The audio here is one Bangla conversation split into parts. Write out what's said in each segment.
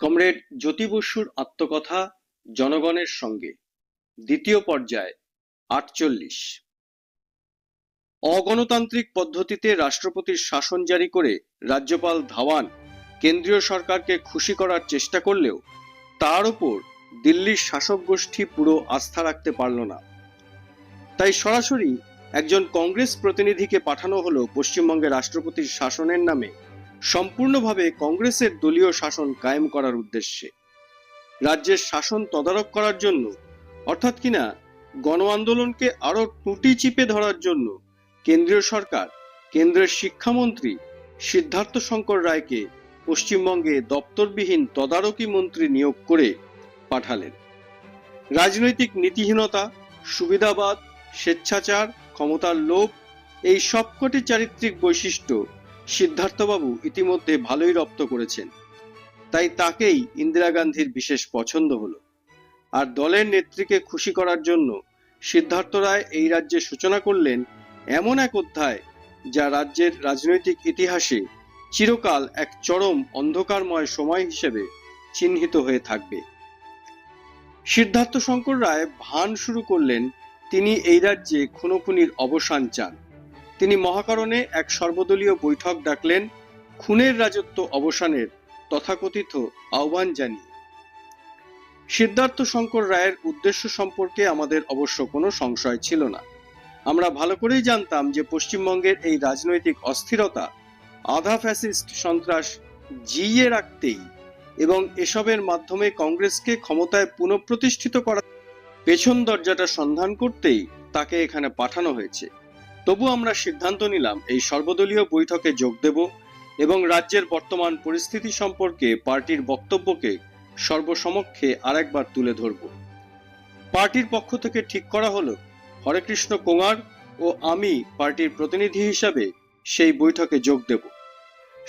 কমরেড জ্যোতি বসুর আত্মকথা জনগণের সঙ্গে। দ্বিতীয় পর্যায়, আটচল্লিশ। অগণতান্ত্রিক পদ্ধতিতে রাষ্ট্রপতির শাসন জারি করে রাজ্যপাল ধাওয়ান কেন্দ্রীয় সরকারকে খুশি করার চেষ্টা করলেও তার উপর দিল্লির শাসক গোষ্ঠী পুরো আস্থা রাখতে পারল না। তাই সরাসরি একজন কংগ্রেস প্রতিনিধিকে পাঠানো হলো পশ্চিমবঙ্গের রাষ্ট্রপতির শাসনের নামে। সম্পূর্ণভাবে কংগ্রেসের দলীয় শাসন কায়েম করার উদ্দেশ্যে। রাজ্যের শাসন তদারক করার জন্য, অর্থাৎ কিনা গণ আন্দোলনকে আরও টুটি চিপে ধরার জন্য কেন্দ্রীয় সরকার, কেন্দ্রের শিক্ষামন্ত্রী সিদ্ধার্থ শঙ্কর রায়কে পশ্চিমবঙ্গে দপ্তরবিহীন তদারকি মন্ত্রী নিয়োগ করে পাঠালেন। রাজনৈতিক নীতিহীনতা, সুবিধাবাদ, স্বেচ্ছাচার, ক্ষমতার লোভ, এই সবকটি চারিত্রিক বৈশিষ্ট্য সিদ্ধার্থবাবু ইতিমধ্যে ভালোই রপ্ত করেছেন। তাই তাকেই ইন্দিরা গান্ধীর বিশেষ পছন্দ হলো। আর দলের নেত্রীকে খুশি করার জন্য সিদ্ধার্থ রায় এই রাজ্যে সূচনা করলেন এমন এক অধ্যায় যা রাজ্যের রাজনৈতিক ইতিহাসে চিরকাল এক চরম অন্ধকারময় সময় হিসেবে চিহ্নিত হয়ে থাকবে। সিদ্ধার্থ শঙ্কর রায় ভান শুরু করলেন, তিনি এই রাজ্যে খুনোখুনির অবসান চান। তিনি মহাকরণে এক সর্বদলীয় বৈঠক ডাকলেন খুনের রাজত্ব অবসানের তথাকথিত আহ্বান জানিয়ে। সিদ্ধার্থ শঙ্কর রায়ের উদ্দেশ্য সম্পর্কে আমাদের অবশ্য কোনো সংশয় ছিল না। আমরা ভালো করেই জানতাম যে পশ্চিমবঙ্গের এই রাজনৈতিক অস্থিরতা আধা ফ্যাসিস্ট সন্ত্রাস জিইয়ে রাখতেই এবং এসবের মাধ্যমে কংগ্রেসকে ক্ষমতায় পুনঃপ্রতিষ্ঠিত করা, পেছন দরজাটা সন্ধান করতেই তাকে এখানে পাঠানো হয়েছে। তবু আমরা সিদ্ধান্ত নিলাম, এই সর্বদলীয় বৈঠকে যোগ দেব এবং রাজ্যের বর্তমান পরিস্থিতি সম্পর্কে পার্টির বক্তব্যকে সর্বসমক্ষে আরেকবার তুলে ধরব। পার্টির পক্ষ থেকে ঠিক করা হলো, হরেকৃষ্ণ কোঙার ও আমি পার্টির প্রতিনিধি হিসাবে সেই বৈঠকে যোগ দেব।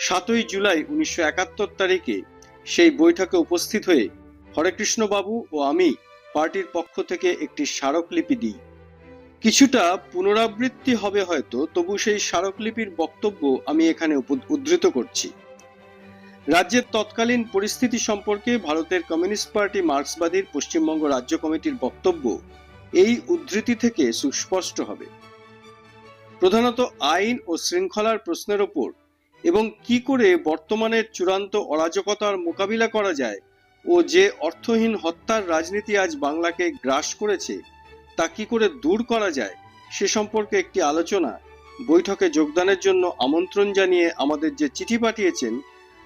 সাতই জুলাই উনিশশো একাত্তর তারিখে সেই বৈঠকে উপস্থিত হয়ে হরেকৃষ্ণ বাবু ও আমি পার্টির পক্ষ থেকে একটি স্মারকলিপি দিই। কিছুটা পুনরাবৃত্তি হবে হয়তো, তবু সেই স্মারকলিপির বক্তব্য আমি এখানে উদ্ধৃত করছি। রাজ্যের তৎকালীন পরিস্থিতি সম্পর্কে ভারতের কমিউনিস্ট পার্টি মার্ক্সবাদীর পশ্চিমবঙ্গ রাজ্য কমিটির বক্তব্য এই উদ্ধৃতি থেকে সুস্পষ্ট হবে। প্রধানত আইন ও শৃঙ্খলার প্রশ্নের ওপর এবং কি করে বর্তমানের চূড়ান্ত অরাজকতার মোকাবিলা করা যায় ও যে অর্থহীন হত্যার রাজনীতি আজ বাংলাকে গ্রাস করেছে তা কি করে দূর করা যায়? সে সম্পর্কে একটি আলোচনা। বৈঠকে যোগদানের জন্য আমন্ত্রণ জানিয়ে আমাদের যে চিঠি পাঠিয়েছেন,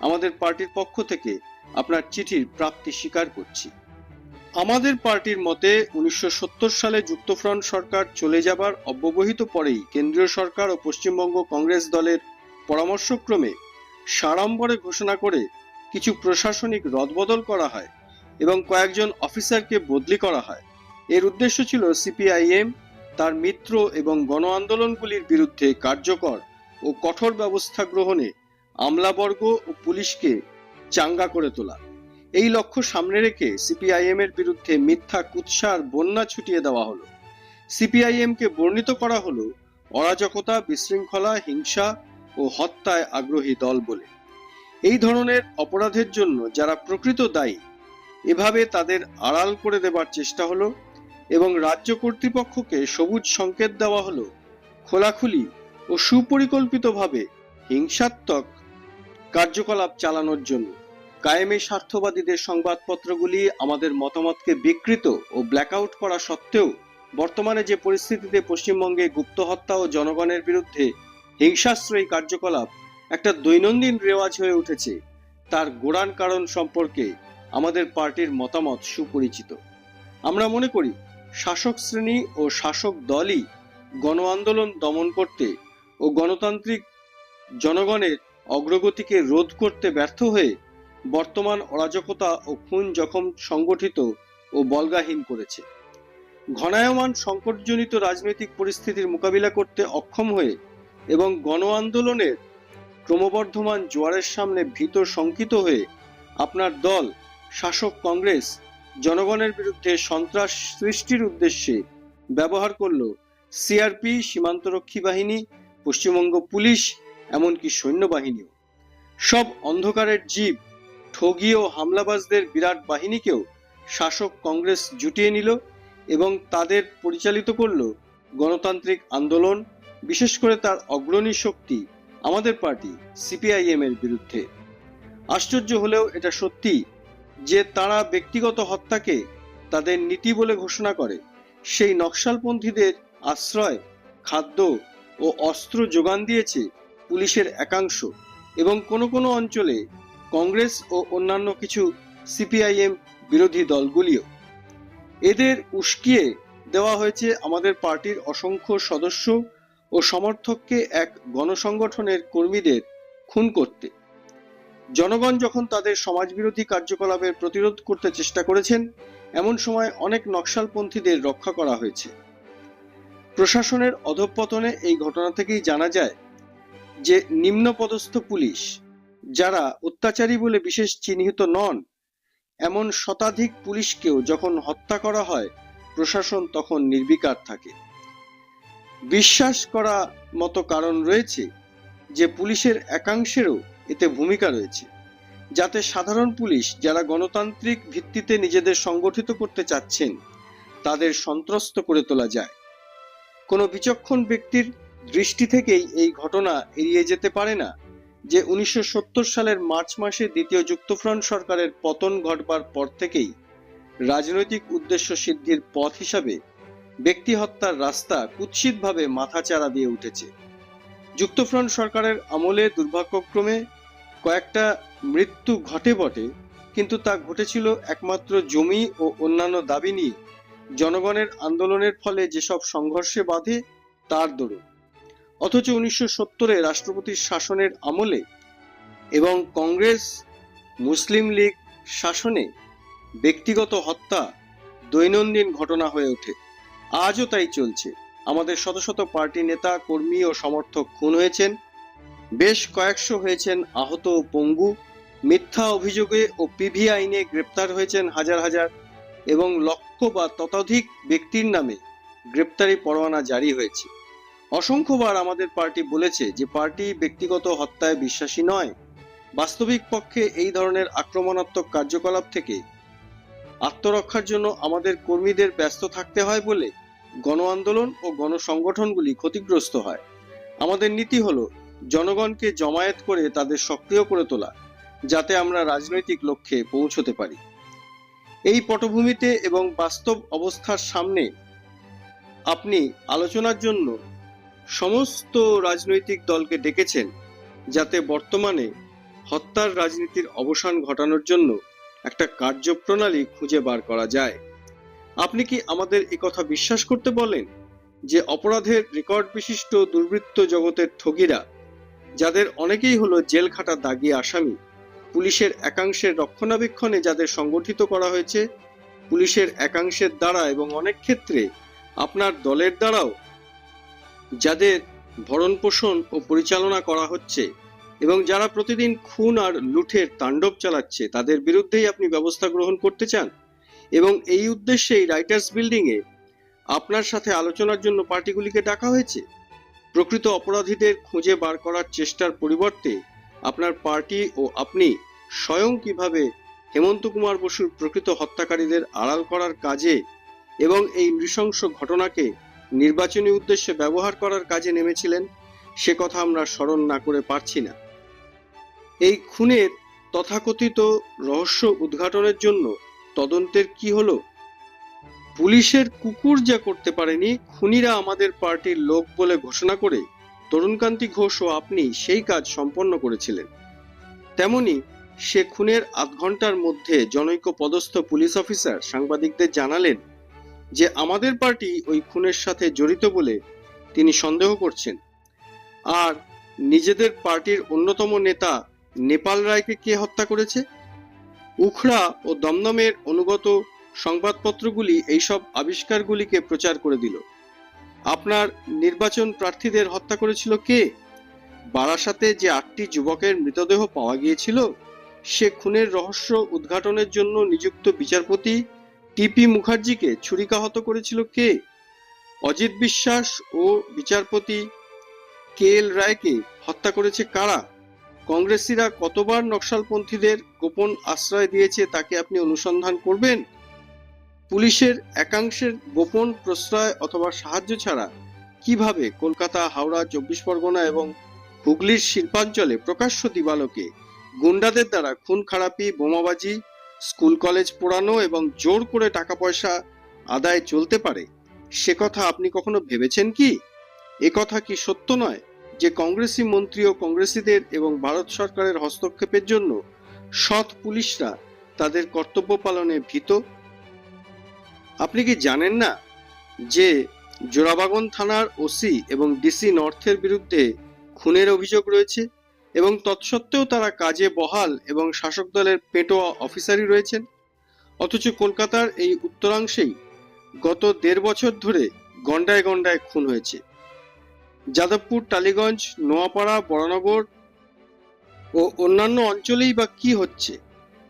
আমাদের পার্টির পক্ষ থেকে আপনার চিঠির প্রাপ্তি স্বীকার করছি। আমাদের পার্টির মতে, উনিশশো সত্তর সালে যুক্তফ্রন্ট সরকার চলে যাবার অব্যবহিত পরেই কেন্দ্রীয় সরকার ও পশ্চিমবঙ্গ কংগ্রেস দলের পরামর্শক্রমে সাড়ম্বরে ঘোষণা করে কিছু প্রশাসনিক রদবদল করা হয় এবং কয়েকজন অফিসারকে বদলি করা হয়। এর উদ্দেশ্য ছিল সিপিআইএম তার মিত্র এবং গণ আন্দোলনগুলির বিরুদ্ধে কার্যকর ও কঠোর ব্যবস্থা গ্রহণে আমলাবর্গ ও পুলিশকে চাঙ্গা করে তোলা। এই লক্ষ্য সামনে রেখে সিপিআইএম এর বিরুদ্ধে মিথ্যা, কুৎসার বন্যা ছুটিয়ে দেওয়া হলো। সিপিআইএম কে বর্ণিত করা হলো অরাজকতা, বিশৃঙ্খলা, হিংসা ও হত্যায় আগ্রহী দল বলে। এই ধরনের অপরাধের জন্য যারা প্রকৃত দায়ী, এভাবে তাদের আড়াল করে দেবার চেষ্টা হলো। এবং রাজ্য কর্তৃপক্ষকে সবুজ সংকেত দেওয়া হলো, খোলাখুলি ও সুপরিকল্পিতভাবে হিংসাত্মক কার্যকলাপ চালানোর জন্য। কায়েমে স্বার্থবাদীদের সংবাদপত্রগুলি আমাদের মতামতকে বিকৃত ও ব্ল্যাকআউট করা সত্ত্বেও বর্তমানে যে পরিস্থিতিতে পশ্চিমবঙ্গে গুপ্ত হত্যা ও জনগণের বিরুদ্ধে হিংসাশ্রয়ী কার্যকলাপ একটা দৈনন্দিন রেওয়াজ হয়ে উঠেছে, তার গোড়ান কারণ সম্পর্কে আমাদের পার্টির মতামত সুপরিচিত। আমরা মনে করি শাসক শ্রেণি ও শাসক দলই গণ আন্দোলন দমন করতে ও গণতান্ত্রিক জনগণের অগ্রগতিকে রোধ করতে ব্যর্থ হয়ে বর্তমান অরাজকতা ও খুন জখম সংগঠিত ও বলগাহীন করেছে। ঘনায়মান সংকটজনিত রাজনৈতিক পরিস্থিতির মোকাবিলা করতে অক্ষম হয়ে এবং গণ আন্দোলনের ক্রমবর্ধমান জোয়ারের সামনে ভীত শঙ্কিত হয়ে আপনার দল, শাসক কংগ্রেস জনগণের বিরুদ্ধে সন্ত্রাস সৃষ্টির উদ্দেশ্যে ব্যবহার করল সিআরপি, সীমান্তরক্ষী বাহিনী, পশ্চিমবঙ্গ পুলিশ, এমনকি সৈন্যবাহিনীও। সব অন্ধকারের জীব, ঠগি ও হামলাবাজদের বিরাট বাহিনীকেও শাসক কংগ্রেস জুটিয়ে নিল এবং তাদের পরিচালিত করল গণতান্ত্রিক আন্দোলন, বিশেষ করে তার অগ্রণী শক্তি আমাদের পার্টি সিপিআইএম এর বিরুদ্ধে। আশ্চর্য হলেও এটা সত্যি যে তারা ব্যক্তিগত হত্যাকে তাদের নীতি বলে ঘোষণা করে, সেই নকশালপন্থীদের আশ্রয়, খাদ্য ও অস্ত্র যোগান দিয়েছে পুলিশের একাংশ এবং কোনো কোনো অঞ্চলে কংগ্রেস ও অন্যান্য কিছু সিপিআইএম বিরোধী দলগুলিও। এদের উস্কিয়ে দেওয়া হয়েছে আমাদের পার্টির অসংখ্য সদস্য ও সমর্থককে এক গণসংগঠনের কর্মীদের খুন করতে। জনগণ যখন তাদের সমাজবিরোধী কার্যকলাপের প্রতিরোধ করতে চেষ্টা করেছেন, এমন সময় অনেক নকশালপন্থীদের রক্ষা করা হয়েছে। প্রশাসনের অধঃপতনে এই ঘটনা থেকেই জানা যায় যে নিম্নপদস্থ পুলিশ, যারা অত্যাচারী বলে বিশেষ চিহ্নিত নন, এমন শতাধিক পুলিশকেও যখন হত্যা করা হয়, প্রশাসন তখন নির্বিকার থাকে। বিশ্বাস করা মতো কারণ রয়েছে যে পুলিশের একাংশেরও এতে ভূমিকা রয়েছে। যাতে সাধারণ পুলিশ যারা গণতান্ত্রিক ভিত্তিতে নিজেদের সংগঠিত করতে চাচ্ছেন, তাদের সন্ত্রস্ত করে তোলা যায়। কোনো বিচক্ষণ ব্যক্তির দৃষ্টি থেকেই এই ঘটনা এড়িয়ে যেতে পারে না যে উনিশশো সত্তর সালের মার্চ মাসে দ্বিতীয় যুক্তফ্রন্ট সরকারের পতন ঘটবার পর থেকেই রাজনৈতিক উদ্দেশ্য সিদ্ধির পথ হিসাবে ব্যক্তি হত্যার রাস্তা কুৎসিতভাবে মাথাচাড়া দিয়ে উঠেছে। যুক্তফ্রন্ট সরকারের আমলে দুর্ভাগ্যক্রমে কয়েকটা মৃত্যু ঘটে বটে, কিন্তু তা ঘটেছিল একমাত্র জমি ও অন্যান্য দাবি নিয়ে। জনগণের আন্দোলনের ফলে যেসব সংঘর্ষে বাধে, তার দরুন। অথচ উনিশশো সত্তরে রাষ্ট্রপতির শাসনের আমলে এবং কংগ্রেস মুসলিম লীগ শাসনে ব্যক্তিগত হত্যা দৈনন্দিন ঘটনা হয়ে ওঠে। আজও তাই চলছে। আমাদের শত শত পার্টি নেতা, কর্মী ও সমর্থক খুন হয়েছেন। বেশ কয়েকশো হয়েছেন আহত ও পঙ্গু। মিথ্যা অভিযোগে ও পিভি আইনে গ্রেপ্তার হয়েছেন হাজার হাজার এবং লক্ষ বা ততোধিক ব্যক্তির নামে গ্রেপ্তারি পরোয়ানা জারি হয়েছে। অসংখ্যবার আমাদের পার্টি বলেছে যে পার্টি ব্যক্তিগত হত্যায় বিশ্বাসী নয়। বাস্তবিক পক্ষে এই ধরনের আক্রমণাত্মক কার্যকলাপ থেকে আত্মরক্ষার জন্য আমাদের কর্মীদের ব্যস্ত থাকতে হয় বলে গণ আন্দোলন ও গণসংগঠনগুলি ক্ষতিগ্রস্ত হয়। আমাদের নীতি হলো, জনগণকে জমায়েত করে তাদের সক্রিয় করে তোলা, যাতে আমরা রাজনৈতিক লক্ষ্যে পৌঁছতে পারি। এই পটভূমিতে এবং বাস্তব অবস্থার সামনে আপনি আলোচনার জন্য সমস্ত রাজনৈতিক দলকে ডেকেছেন, যাতে বর্তমানে হত্যার রাজনীতির অবসান ঘটানোর জন্য একটা কার্যপ্রণালী খুঁজে বার করা যায়। আপনি কি আমাদের কথা বিশ্বাস করতে বলেন যে অপরাধের রেকর্ড বিশিষ্ট দুর্বৃত্ত জগতের ঠগিরা, যাদের অনেকেই হলো জেল খাটা দাগি আসামি, পুলিশের একাংশের রক্ষণাবেক্ষণে যাদের সংগঠিত করা হয়েছে, পুলিশের একাংশের দ্বারা এবং অনেক ক্ষেত্রে আপনার দলের দ্বারাও যাদের ভরণ পোষণ ও পরিচালনা করা হচ্ছে এবং যারা প্রতিদিন খুন আর লুঠের তাণ্ডব চালাচ্ছে, তাদের বিরুদ্ধেই আপনি ব্যবস্থা গ্রহণ করতে চান? এবং এই উদ্দেশ্যেই রাইটার্স বিল্ডিং এ আপনার সাথে আলোচনার জন্য পার্টিগুলিকে ডাকা হয়েছে। প্রকৃত অপরাধীদের খুঁজে বার করার চেষ্টার পরিবর্তে আপনার পার্টি ও আপনি স্বয়ং কীভাবে হেমন্ত কুমার বসুর প্রকৃত হত্যাকারীদের আড়াল করার কাজে এবং এই নৃশংস ঘটনাকে নির্বাচনী উদ্দেশ্যে ব্যবহার করার কাজে নেমেছিলেন, সে কথা আমরা স্মরণ না করে পারছি না। এই খুনের তথাকথিত রহস্য উদ্ঘাটনের জন্য তদন্তের কি হলো? পুলিশের কুকুর যা করতে পারেনি, খুনিরা আমাদের পার্টির লোক বলে ঘোষণা করে তরুণকান্তি ঘোষ ও আপনি সেই কাজ সম্পন্ন করেছিলেন। তেমনি সে খুনের আধ ঘণ্টার মধ্যে জনৈক পদস্থ পুলিশ অফিসার সাংবাদিকদের জানালেন যে আমাদের পার্টি ওই খুনের সাথে জড়িত বলে তিনি সন্দেহ করছেন। আর নিজেদের পার্টির অন্যতম নেতা নেপাল রায়কে কে হত্যা করেছে? উখড়া ও দমদমের অনুগত সংবাদপত্রগুলি এইসব আবিষ্কারগুলিকে প্রচার করে দিল। আপনার নির্বাচন প্রার্থীদের হত্যা করেছিল কে? বারাসাতে যে আটটি যুবকের মৃতদেহ পাওয়া গিয়েছিল, সে খুনের রহস্য উদ্ঘাটনের জন্য নিযুক্ত বিচারপতি টিপি মুখার্জিকে ছুরিকাহত করেছিল কে? অজিত বিশ্বাস ও বিচারপতি কে এল রায়কে হত্যা করেছে কারা? কংগ্রেসিরা কতবার নকশালপন্থীদের গোপন আশ্রয় দিয়েছে তাকে আপনি অনুসন্ধান করবেন? পুলিশের একাংশের গোপন প্রশ্রয় অথবা সাহায্য ছাড়া কীভাবে কলকাতা, হাওড়া, চব্বিশ পরগনা এবং হুগলির শিল্পাঞ্চলে প্রকাশ্য দিবালোকে গুন্ডাদের দ্বারা খুন খারাপি, বোমাবাজি, স্কুল কলেজ পোড়ানো এবং জোর করে টাকা পয়সা আদায় চলতে পারে, সে কথা আপনি কখনো ভেবেছেন কি? এ কথা কি সত্য নয়? যে কংগ্রেসি মন্ত্রী ও কংগ্রেসিদের এবং ভারত সরকারের হস্তক্ষেপের জন্য সৎ পুলিশরা তাদের কর্তব্য পালনে ভীত। আপনি কি জানেন না যে জোড়াবাগন থানার ওসি এবং ডিসি নর্থের বিরুদ্ধে খুনের অভিযোগ রয়েছে এবং তৎসত্ত্বেও তারা কাজে বহাল এবং শাসক দলের পেটোয়া অফিসারই রয়েছেন? অথচ কলকাতার এই উত্তরাংশেই গত দেড় বছর ধরে গন্ডায় গন্ডায় খুন হয়েছে। যাদবপুর, টালিগঞ্জ, নোয়াপাড়া, বড়নগর ও অন্যান্য অঞ্চলেই বা কি হচ্ছে?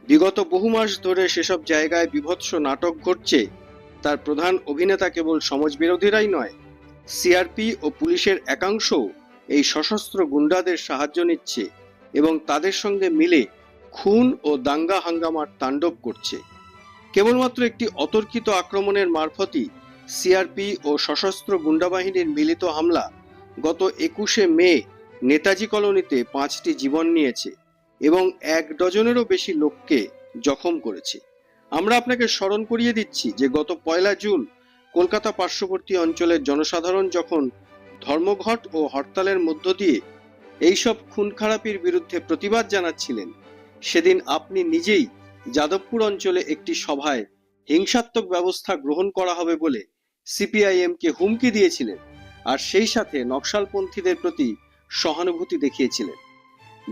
বিগত বহু মাস ধরে সেসব জায়গায় বিভৎস নাটক ঘটছে। তার প্রধান অভিনেতা কেবল সমাজবিরোধীরাই নয়, সিআরপি ও পুলিশের একাংশও এই সশস্ত্র গুন্ডাদের সাহায্য নিচ্ছে এবং তাদের সঙ্গে মিলে খুন ও দাঙ্গা হাঙ্গামার তাণ্ডব করছে। কেবলমাত্র একটি অতর্কিত আক্রমণের মারফতই সিআরপি ও সশস্ত্র গুন্ডা বাহিনীর মিলিত হামলা গত একুশে মে নেতাজি কলোনিতে পাঁচটি জীবন নিয়েছে এবং এক ডজনেরও বেশি লোককে জখম করেছে। আমরা আপনাকে স্মরণ করিয়ে দিচ্ছি যে গত পয়লা জুন কলকাতা পার্শ্ববর্তী অঞ্চলের জনসাধারণ যখন ধর্মঘট ও হরতালের মধ্য দিয়ে এইসব খুন খারাপির বিরুদ্ধে প্রতিবাদ জানাচ্ছিলেন, সেদিন আপনি নিজেই যাদবপুর অঞ্চলে একটি সভায় হিংসাত্মক ব্যবস্থা গ্রহণ করা হবে বলে সিপিআইএমকে হুমকি দিয়েছিলেন। আর সেই সাথে নকশালপন্থীদের প্রতি সহানুভূতি দেখিয়েছিলেন।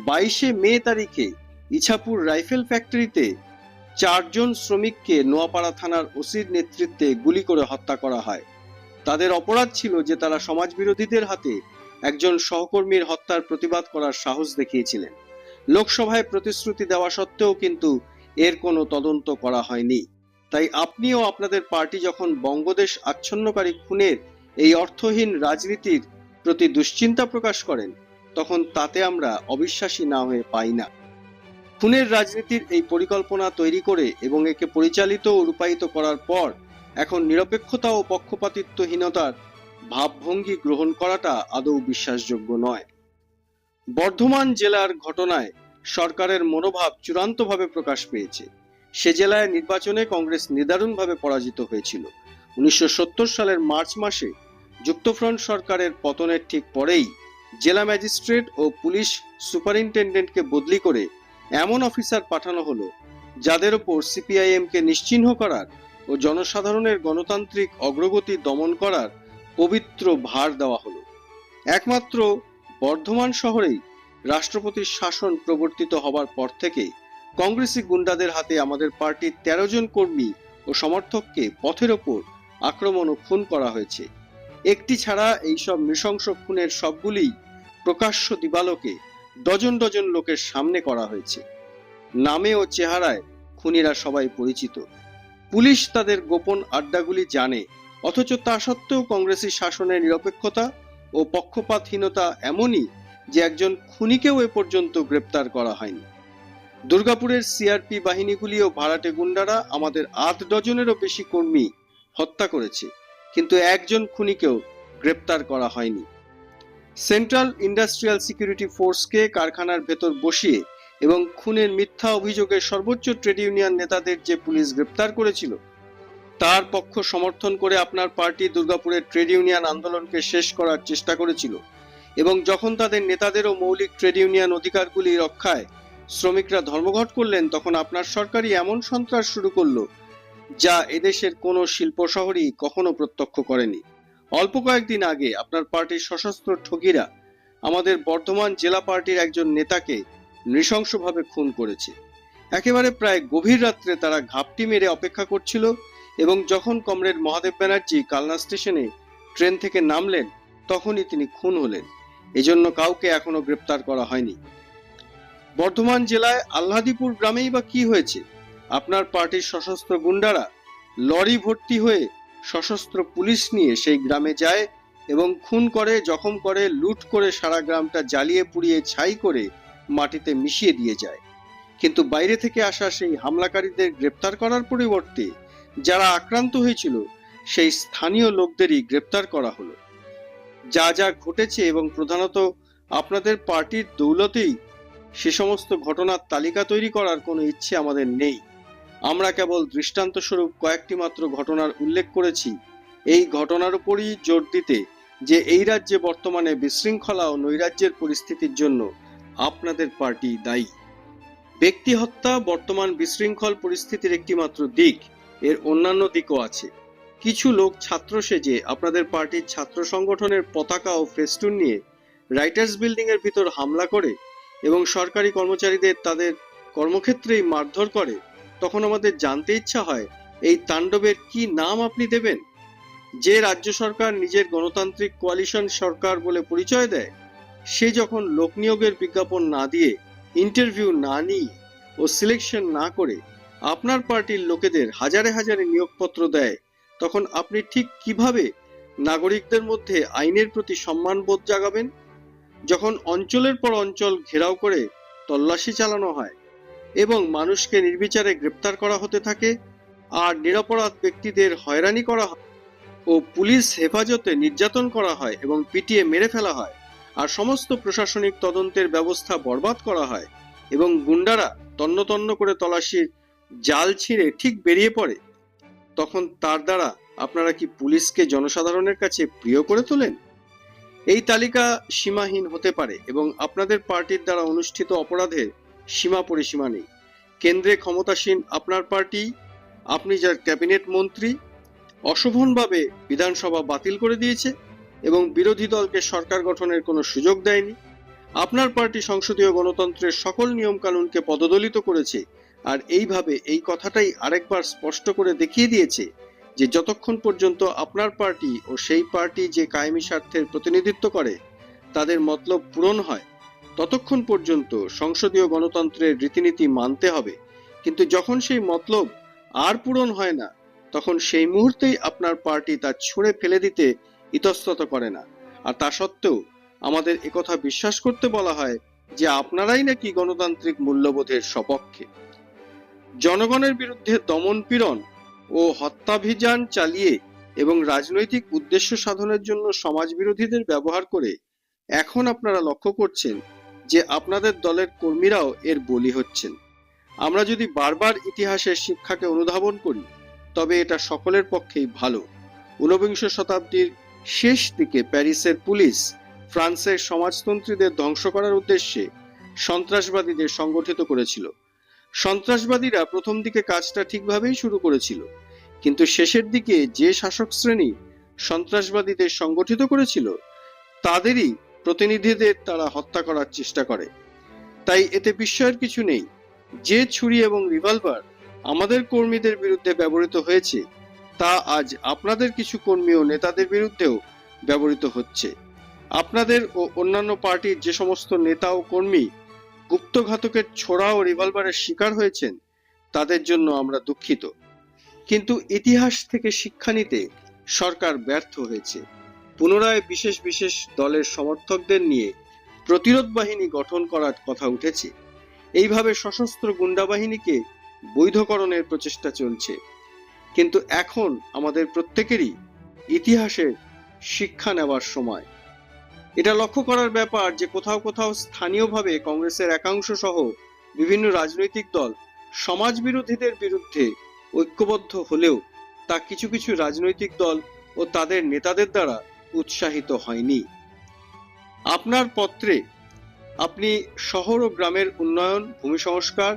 বাইশে মে তারিখে ইছাপুর রাইফেল ফ্যাক্টরিতে চারজন শ্রমিককে নোয়াপাড়া থানার ওসির নেতৃত্বে গুলি করে হত্যা করা হয়। তাদের অপরাধ ছিল যে তারা সমাজবিরোধীদের হাতে একজন সহকর্মীর হত্যার প্রতিবাদ করার সাহস দেখিয়েছিলেন। লোকসভায় প্রতিশ্রুতি দেওয়া সত্ত্বেও কিন্তু এর কোনো তদন্ত করা হয়নি। তাই আপনিও আপনাদের পার্টি যখন বঙ্গদেশ আচ্ছন্নকারী খুনের এই অর্থহীন রাজনীতির প্রতি দুশ্চিন্তা প্রকাশ করেন, তখন তাতে আমরা অবিশ্বাসী না হয়ে পাই না। খুনের রাজনীতির এই পরিকল্পনা তৈরি করে এবং একে পরিচালিত ও রূপায়িত করার পর, এখন নিরপেক্ষতা ও পক্ষপাতিত্বহীনতার ভাবভঙ্গি গ্রহণ করাটা আদৌ বিশ্বাসযোগ্য নয়। বর্ধমান জেলার ঘটনায় সরকারের মনোভাব চূড়ান্তভাবে প্রকাশ পেয়েছে। সে জেলায় নির্বাচনে কংগ্রেস নিদারুণভাবে পরাজিত হয়েছিল। উনিশশো সত্তর সালের মার্চ মাসে যুক্তফ্রন্ট সরকারের পতনের ঠিক পরেই জেলা ম্যাজিস্ট্রেট ও পুলিশ সুপারিনটেন্ডেন্টকে বদলি করে এমন অফিসার পাঠানো হলো যাদের ওপর সিপিআইএমকে নিশ্চিহ্ন করার ও জনসাধারণের গণতান্ত্রিক অগ্রগতি দমন করার পবিত্র ভার দেওয়া হলো। একমাত্র বর্ধমান শহরেই রাষ্ট্রপতির শাসন প্রবর্তিত হবার পর থেকে কংগ্রেসি গুন্ডাদের হাতে আমাদের পার্টির তেরো জন কর্মী ও সমর্থককে পথের ওপর আক্রমণ ও খুন করা হয়েছে। একটি ছাড়া এইসব নৃশংস খুনের সবগুলি প্রকাশ্য দিবালোকে ডজন ডজন লোকের সামনে করা হয়েছে। নামে ও চেহারায় খুনিরা সবাই পরিচিত। পুলিশ তাদের গোপন আড্ডাগুলি জানে, অথচ তা সত্ত্বেও কংগ্রেসি শাসনের নিরপেক্ষতা ও পক্ষপাতহীনতা এমনই যে একজন খুনিকেও এ পর্যন্ত গ্রেপ্তার করা হয়নি। দুর্গাপুরের সিআরপি বাহিনীগুলি ও ভাড়াটে গুন্ডারা আমাদের আট ডজনেরও বেশি কর্মী হত্যা করেছে, কিন্তু একজন খুনিকেও গ্রেপ্তার করা হয়নি। সেন্ট্রাল ইন্ডাস্ট্রিয়াল সিকিউরিটি ফোর্সকে কারখানার ভেতর বসিয়ে এবং খুনের মিথ্যা অভিযোগে সর্বোচ্চ ট্রেড ইউনিয়ন নেতাদের যে পুলিশ গ্রেপ্তার করেছিল, তার পক্ষ সমর্থন করে আপনার পার্টি দুর্গাপুরের ট্রেড ইউনিয়ন আন্দোলনকে শেষ করার চেষ্টা করেছিল এবং যখন তাদের নেতাদেরও মৌলিক ট্রেড ইউনিয়ন অধিকারগুলি রক্ষায় শ্রমিকরা ধর্মঘট করলেন, তখন আপনার সরকারই এমন সন্ত্রাস শুরু করল যা এদেশের কোনো শিল্প শহরই কখনো প্রত্যক্ষ করেনি। অল্প কয়েকদিন আগে আপনার পার্টির সশস্ত্র ঠগিরা আমাদের বর্ধমান জেলা পার্টির একজন নেতাকে নৃশংসভাবে খুন করেছে। একেবারে প্রায় গভীর রাত্রে তারা ঘাপটি মেরে অপেক্ষা করছিল এবং যখন কমরেড মহাদেব ব্যানার্জি কালনা স্টেশনে ট্রেন থেকে নামলেন, তখনই তিনি খুন হলেন। এজন্য কাউকে এখনও গ্রেপ্তার করা হয়নি। বর্ধমান জেলায় আল্লাদিপুর গ্রামেই বা কি হয়েছে? আপনার পার্টির সশস্ত্র গুন্ডারা লরি ভর্তি হয়ে সশস্ত্র পুলিশ নিয়ে সেই গ্রামে যায় এবং খুন করে, জখম করে, লুট করে সারা গ্রামটা জ্বালিয়ে পুড়িয়ে ছাই করে মাটিতে মিশিয়ে দিয়ে যায়। কিন্তু বাইরে থেকে আসা সেই হামলাকারীদের গ্রেপ্তার করার পরিবর্তে যারা আক্রান্ত হয়েছিল, সেই স্থানীয় লোকদেরই গ্রেপ্তার করা হলো। যা যা ঘটেছে এবং প্রধানত আপনাদের পার্টির দৌলতেই সে সমস্ত ঘটনার তালিকা তৈরি করার কোনো ইচ্ছে আমাদের নেই। আমরা কেবল দৃষ্টান্তস্বরূপ কয়েকটি মাত্র ঘটনার উল্লেখ করেছি। এই ঘটনার উপরই জোর দিতে যে এই রাজ্যে বর্তমানে বিশৃঙ্খলা ও নৈরাজ্যের পরিস্থিতির জন্য আপনাদের পার্টি দায়ী। ব্যক্তি হত্যা বর্তমান বিশৃঙ্খল পরিস্থিতির একটি মাত্র দিক, এর অন্যান্য দিকও আছে। কিছু লোক ছাত্র সেজে আপনাদের পার্টির ছাত্র সংগঠনের পতাকা ও ফেস্টুন নিয়ে রাইটার্স বিল্ডিং এর ভিতর হামলা করে এবং সরকারি কর্মচারীদের তাদের কর্মক্ষেত্রেই মারধর করে তখন আমাদের জানতে ইচ্ছা হয়, এই তাণ্ডবের কি নাম আপনি দেবেন? যে রাজ্য সরকার নিজের গণতান্ত্রিক কোয়ালিশন সরকার বলে পরিচয় দেয়, সে যখন লোক নিয়োগের বিজ্ঞাপন না দিয়ে ইন্টারভিউ না নিয়ে ও সিলেকশন না করে আপনার পার্টির লোকেদের হাজারে হাজারে নিয়োগপত্র দেয়, তখন আপনি ঠিক কীভাবে নাগরিকদের মধ্যে আইনের প্রতি সম্মানবোধ জাগাবেন? যখন অঞ্চলের পর অঞ্চল ঘেরাও করে তল্লাশি চালানো হয় এবং মানুষকে নির্বিচারে গ্রেপ্তার করা হতে থাকে আর নিরপরাধ ব্যক্তিদের হয়রানি করা হয় ও পুলিশ হেফাজতে নির্যাতন করা হয় এবং পিটিয়ে মেরে ফেলা হয় আর সমস্ত প্রশাসনিক তদন্তের ব্যবস্থা বরবাদ করা হয় এবং গুন্ডারা তন্ন তন্ন করে তল্লাশির জাল ছিঁড়ে ঠিক বেরিয়ে পড়ে। তখন তার দ্বারা আপনারা কি পুলিশকে জনসাধারণের কাছে প্রিয় করে তোলেন? এই তালিকা সীমাহীন হতে পারে এবং আপনাদের পার্টির দ্বারা অনুষ্ঠিত অপরাধের সীমা পরিসীমা নেই। কেন্দ্রে ক্ষমতাসীন আপনার পার্টি, আপনি যার ক্যাবিনেট মন্ত্রী, অশোভনভাবে বিধানসভা বাতিল করে দিয়েছে এবং বিরোধী দলকে সরকার গঠনের কোনো সুযোগ দেয়নি। আপনার পার্টি সংসদীয় গণতন্ত্রের সকল নিয়মকানুনকে পদদলিত করেছে আর এইভাবে এই কথাটাই আরেকবার স্পষ্ট করে দেখিয়ে দিয়েছে যে যতক্ষণ পর্যন্ত আপনার পার্টি ও সেই পার্টি যে কায়েমি স্বার্থের প্রতিনিধিত্ব করে, তাদের মতলব পূরণ হয় ততক্ষণ পর্যন্ত সংসদীয় গণতন্ত্রের রীতিনীতি মানতে হবে। কিন্তু যখন সেই মতলব আর পূরণ হয় না, তখন সেই মুহূর্তেই আপনার পার্টি তা ছুঁড়ে ফেলে দিতে ইতস্তত করে না। আর তা সত্ত্বেও আমাদের একথা বিশ্বাস করতে বলা হয় যে আপনারাই নাকি গণতান্ত্রিক মূল্যবোধের সপক্ষে। জনগণের বিরুদ্ধে দমন পীড়ন ও হত্যাভিযান চালিয়ে এবং রাজনৈতিক উদ্দেশ্য সাধনের জন্য সমাজ বিরোধীদের ব্যবহার করে এখন আপনারা লক্ষ্য করছেন যে আপনাদের দলের কর্মীরাও এর বলি হচ্ছেন। আমরা যদি বারবার ইতিহাসের শিক্ষাকে অনুধাবন করি, তবে এটা সকলের পক্ষেই ভালো। ঊনবিংশ শতাব্দীর শেষ দিকে প্যারিসের পুলিশ ফ্রান্সের সমাজতন্ত্রীদের ধ্বংস করার উদ্দেশ্যে সন্ত্রাসবাদীদের সংগঠিত করেছিল। সন্ত্রাসবাদীরা প্রথম দিকে কাজটা ঠিকভাবেই শুরু করেছিল, কিন্তু শেষের দিকে যে শাসক শ্রেণি সন্ত্রাসবাদীদের সংগঠিত করেছিল, তাদেরই প্রতিনিধিদের তারা হত্যা করার চেষ্টা করে। তাই এতে বিস্ময়ের কিছু নেই। যে ছুরি এবং রিভলভার আমাদের কর্মীদের বিরুদ্ধে ব্যবহৃত হয়েছে, তা আজ আপনাদের কিছু কর্মী ও নেতাদের বিরুদ্ধেও ব্যবহৃত হচ্ছে। আপনাদের ও অন্যান্য পার্টির যে সমস্ত নেতা ও কর্মী গুপ্তঘাতকের ছোড়া ও রিভলভারের শিকার হয়েছেন, তাদের জন্য আমরা দুঃখিত। কিন্তু ইতিহাস থেকে শিক্ষা নিতে সরকার ব্যর্থ হয়েছে। পুনরায় বিশেষ বিশেষ দলের সমর্থকদের নিয়ে প্রতিরোধ বাহিনী গঠন করার কথা উঠেছে। এইভাবে সশস্ত্র গুন্ডা বাহিনীকে বৈধকরণের প্রচেষ্টা চলছে। কিন্তু এখন আমাদের প্রত্যেকেরই ইতিহাসের শিক্ষা নেওয়ার সময়। এটা লক্ষ্য করার ব্যাপার যে কোথাও কোথাও স্থানীয়ভাবে কংগ্রেসের একাংশ সহ বিভিন্ন রাজনৈতিক দল সমাজ বিরোধীদের বিরুদ্ধে ঐক্যবদ্ধ হলেও তা কিছু কিছু রাজনৈতিক দল ও তাদের নেতাদের দ্বারা উৎসাহিত হয়নি। আপনার পত্রে আপনি শহর ও গ্রামের উন্নয়ন, ভূমি সংস্কার,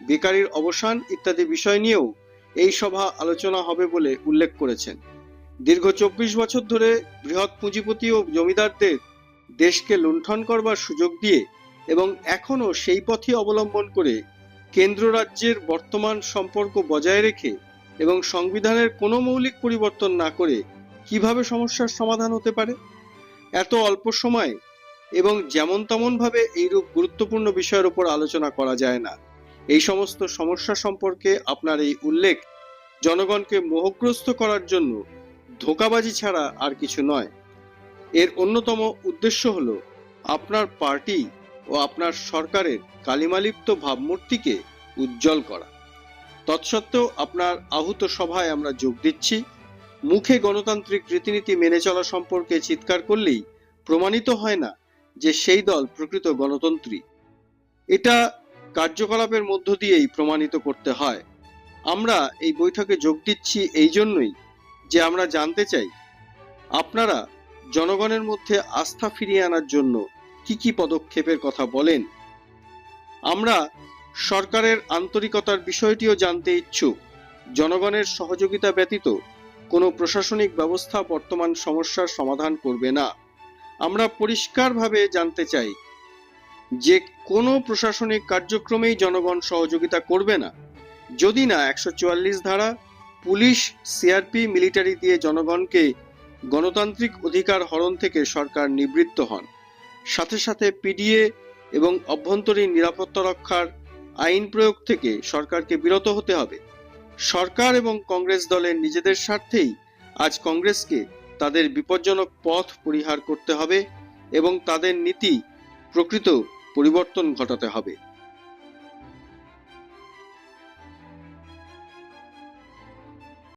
বেকারির অবসান ইত্যাদি বিষয় নিয়েও এই সভা আলোচনা হবে বলে উল্লেখ করেছেন। দীর্ঘ চব্বিশ বছর ধরে বৃহৎ পুঁজিপতি ও জমিদারদের দেশকে লুণ্ঠন করবার সুযোগ দিয়ে এবং এখনও সেই পথই অবলম্বন করে কেন্দ্র রাজ্যের বর্তমান সম্পর্ক বজায় রেখে এবং সংবিধানের কোনো মৌলিক পরিবর্তন না করে কীভাবে সমস্যার সমাধান হতে পারে? এত অল্প সময়ে এবং যেমন তেমন ভাবে এইরূপ গুরুত্বপূর্ণ বিষয়ের উপর আলোচনা করা যায় না। এই সমস্ত সমস্যা সম্পর্কে আপনার এই উল্লেখ জনগণকে মোহগ্রস্ত করার জন্য ধোকাবাজি ছাড়া আর কিছু নয়। এর অন্যতম উদ্দেশ্য হল আপনার পার্টি ও আপনার সরকারের কালিমালিপ্ত ভাবমূর্তিকে উজ্জ্বল করা। তৎসত্ত্বেও আপনার আহুত সভায় আমরা যোগ দিচ্ছি। মুখে গণতান্ত্রিক রীতিনীতি মেনে চলা সম্পর্কে চিৎকার করলেই প্রমাণিত হয় না যে সেই দল প্রকৃত গণতন্ত্রী। এটা কার্যকলাপের মধ্য দিয়েই প্রমাণিত করতে হয়। আমরা এই বৈঠকে যোগ দিচ্ছি এই জন্যই যে আমরা জানতে চাই, আপনারা জনগণের মধ্যে আস্থা ফিরিয়ে আনার জন্য কি কি পদক্ষেপের কথা বলেন? আমরা সরকারের আন্তরিকতার বিষয়টিও জানতে ইচ্ছুক। জনগণের সহযোগিতা ব্যতীত কোনো প্রশাসনিক ব্যবস্থা বর্তমান সমস্যার সমাধান করবে না। আমরা পরিষ্কারভাবে জানতে চাই যে কোনো প্রশাসনিক কার্যক্রমেই জনগণ সহযোগিতা করবে না। যদি না, একশো চুয়াল্লিশ ধারা পুলিশ, সিআরপি, মিলিটারি দিয়ে জনগণকে গণতান্ত্রিক অধিকার হরণ থেকে সরকার নিবৃত্ত হন। সাথে সাথে পিডিএ এবং অভ্যন্তরীণ নিরাপত্তা রক্ষার আইন প্রয়োগ থেকে সরকারকে বিরত হতে হবে। সরকার এবং কংগ্রেস দলের নিজেদের স্বার্থেই আজ কংগ্রেসকে তাদের বিপজ্জনক পথ পরিহার করতে হবে এবং তাদের নীতি প্রকৃত পরিবর্তন ঘটাতে হবে।